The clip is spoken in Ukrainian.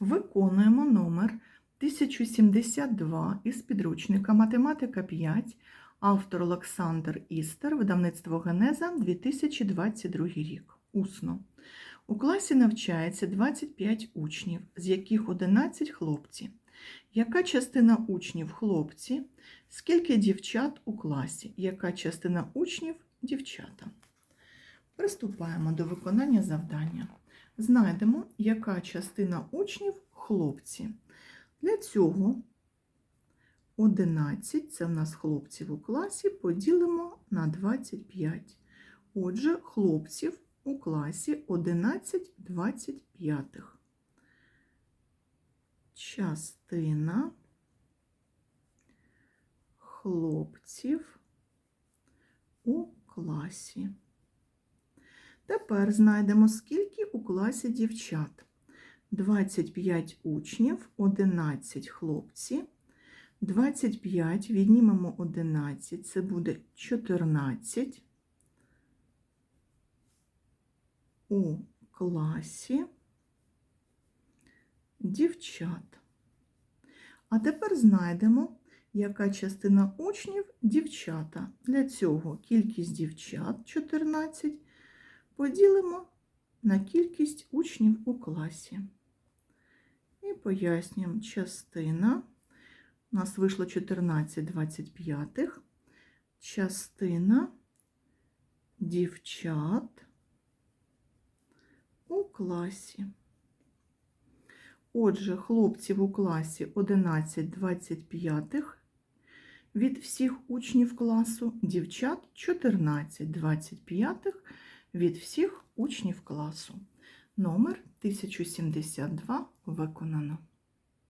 Виконуємо номер 1072 із підручника Математика 5, автор Олександр Істер, видавництво Генеза 2022 рік. Усно. У класі навчається 25 учнів, з яких 11 хлопці. Яка частина учнів хлопці? Скільки дівчат у класі? Яка частина учнів дівчата? Приступаємо до виконання завдання. Знайдемо, яка частина учнів хлопці. Для цього 11, це в нас хлопців у класі, поділимо на 25. Отже, хлопців у класі 11 25. Частина хлопців у класі. Тепер знайдемо, скільки у класі дівчат. 25 учнів, 11 хлопці. 25 віднімемо 11, це буде 14 у класі дівчат. А тепер знайдемо, яка частина учнів дівчата. Для цього кількість дівчат 14 поділимо на кількість учнів у класі. І пояснюємо частина. У нас вийшло 14 25. Частина дівчат у класі. Отже, хлопців у класі 11 25 від всіх учнів класу, дівчат 14 25 від всіх учнів класу. Номер 1072 виконано.